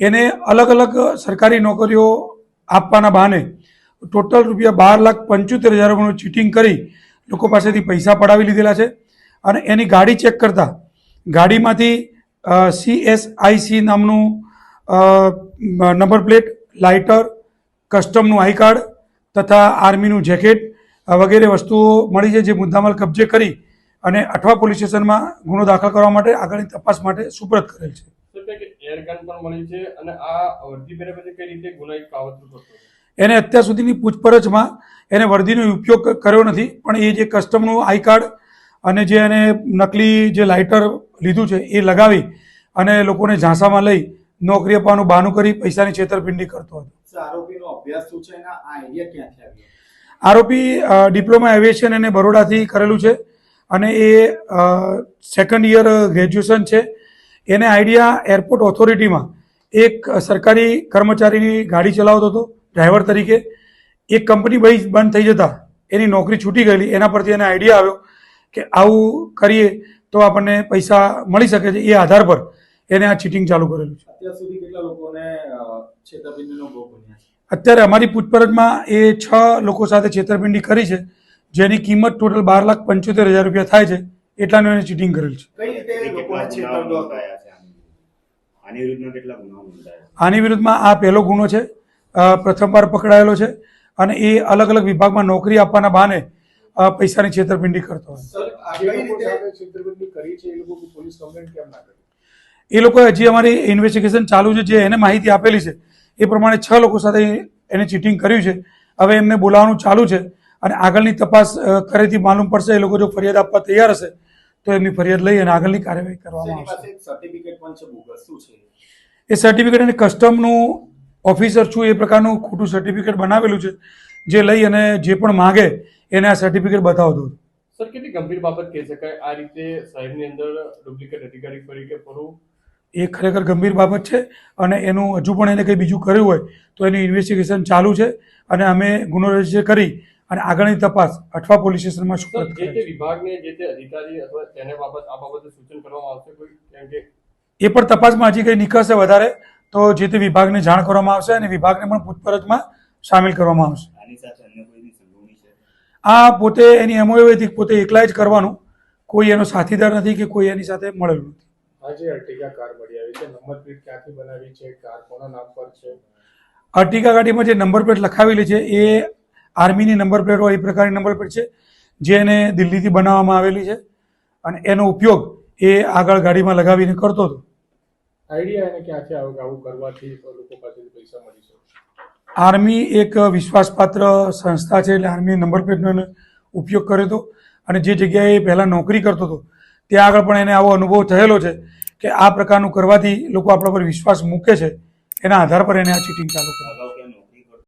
એને અલગ અલગ સરકારી નોકરીઓ આપવાના બહાને ટોટલ રૂપિયા બાર લાખ પંચોતેર હજાર રૂપિયાનું ચીટિંગ કરી લોકો પાસેથી પૈસા પડાવી લીધેલા છે. અને એની ગાડી ચેક કરતા ગાડીમાંથી સી એસ આઈ સી નામનું નંબર પ્લેટ, લાઇટર, કસ્ટમનું આઈ કાર્ડ તથા આર્મીનું જેકેટ વગેરે વસ્તુઓ મળી છે જે મુદ્દામાલ કબજે કરી અને અઠવા પોલીસ સ્ટેશનમાં ગુનો દાખલ કરવા માટે આગળની તપાસ માટે સુપ્રત કરેલ છે. પણ મળી છે અને આ વર્દી પહેર્યા પછી કઈ રીતે ગુનાહિત કાવતરું કરતો એને અત્યાર સુધીની પૂછપરછમાં એને વર્દીનો ઉપયોગ કર્યો નથી પણ એ જે કસ્ટમનું આઈ કાર્ડ અને જે એને નકલી જે લાઇટર લીધું છે એ લગાવી અને લોકોને ઝાંસામાં લઈ નોકરી આપવાનું બહાનું કરી પૈસાની છેતરપિંડી કરતો હતો. આરોપીનો અભ્યાસ શું છે આ આઈડિયા ક્યાંથી આવ્યો આરોપી ડિપ્લોમા એવિએશન એને બરોડાથી કરેલું છે અને એ સેકન્ડ યર ગ્રેજ્યુએશન છે. એને આઈડિયા એરપોર્ટ ઓથોરિટીમાં એક સરકારી કર્મચારીની ગાડી ચલાવતો હતો ડ્રાઈવર તરીકે. એક કંપની બઈ બંધ થઈ જતા એની નોકરી છૂટી ગયેલી. એના પરથી એને આઈડિયા આવ્યો કે આવું કરીએ તો આપણને પૈસા મળી શકે છે એ આધાર પર એને આ ચીટિંગ ચાલુ કરેલું છે. અત્યાર સુધી કેટલા લોકોને છેતરપિંડીનો ભોગ બન્યા છે? અત્યારે અમારી પૂછપરછમાં એ છ લોકો સાથે છેતરપિંડી કરી છે જેની કિંમત ટોટલ બાર લાખ પંચોતેર હજાર રૂપિયા થાય છે. એટલાનું એને ચીટિંગ કરેલ છે. આની વિરુદ્ધમાં? કેટલા ગુનાઓ નોંધાયા આની વિરુદ્ધમાં આ પહેલો ગુનો છે. પ્રથમવાર પકડાયેલો છે અને એ અલગ અલગ વિભાગમાં નોકરી આપવાના બહાને પૈસાની છેતરપિંડી કરતો હોય. સર આ જે કઈ લોકો રીતે સાથે છેતરપિંડી કરી છે એ લોકો પોલીસ કમ્પ્લેન્ટ કેમ ના કરી? એ લોકોએ હજી અમારી ઇન્વેસ્ટિગેશન ચાલુ છે જે એને માહિતી આપેલી છે એ પ્રમાણે છ લોકો સાથે એને ચીટિંગ કર્યું છે. હવે એમને બોલાવવાનું ચાલુ છે અને આગળની તપાસ કરેથી માલુમ પડશે એ લોકો જો ફરિયાદ આપવા તૈયાર હશે તો એમની ફરિયાદ લઈ અને આગળની કાર્યવાહી કરવામાં આવશે. એ સર્ટિફિકેટ અને કસ્ટમનું ઓફિસર છું એ પ્રકારનું ખોટું સર્ટિફિકેટ બનાવેલું છે જે લઈ અને જે પણ માગે એને આ સર્ટિફિકેટ બતાવતો હતો. સર કેટલી ગંભીર બાબત કહી શકાય? આ રીતે સાહેબની અંદર ડુપ્લિકેટ અધિકારી તરીકે ફરવું? એ ખરેખર ગંભીર બાબત છે અને એનું હજુ પણ એને કંઈ બીજું કર્યું હોય તો એની ઇન્વેસ્ટિગેશન ચાલુ છે અને અમે ગુનો રજિસ્ટર કરી અને આગળની તપાસ અઠવા પોલીસ સ્ટેશનમાં સુપરત જે તે વિભાગને જે તે અધિકારી અથવા તેને બાબત આ બાબતે સૂચન કરવામાં આવશે કોઈ? કેમ કે એ પણ તપાસમાં હજી કંઈ નીકળશે વધારે તો જે તે વિભાગને જાણ કરવામાં આવશે અને વિભાગને પણ પૂછપરછમાં સામેલ કરવામાં આવશે. આની સાથે અન્ય કોઈની સંડોવણી છે? આ પોતે એની એમઓ હતી પોતે એકલા જ કરવાનું કોઈ એનો સાથીદાર નથી કે કોઈ એની સાથે મળેલું નથી. આજે અર્ટિગા કાર મળી આવી છે. નંબર પ્લેટ ક્યાંથી બનાવી છે? કાર કોના નામ પર છે? અર્ટિગા ગાડીમાં જે નંબર પ્લેટ લખાવેલી છે એ આર્મીની નંબર પ્લેટ હોય એ પ્રકારની નંબર પ્લેટ છે જે એને દિલ્હીથી બનાવવામાં આવેલી છે. અને એનો ઉપયોગ એ આગળ ગાડીમાં લગાવીને કરતો હતો. આઈડિયા એને ક્યાંથી આવ્યો આવું કરવાથી લોકો પાસેથી પૈસા મળી શકે? આર્મી એક વિશ્વાસપાત્ર સંસ્થા છે એટલે આર્મી નંબર પ્લેટનો ઉપયોગ કર્યો હતો. અને જે જગ્યાએ એ પહેલાં નોકરી કરતો હતો ત્યાં આગળ પણ એને આવો અનુભવ થયેલો છે કે આ પ્રકારનું કરવાથી લોકો આપણા પર વિશ્વાસ મૂકે છે. એના આધાર પર એને આ ચીટિંગ ચાલુ કરે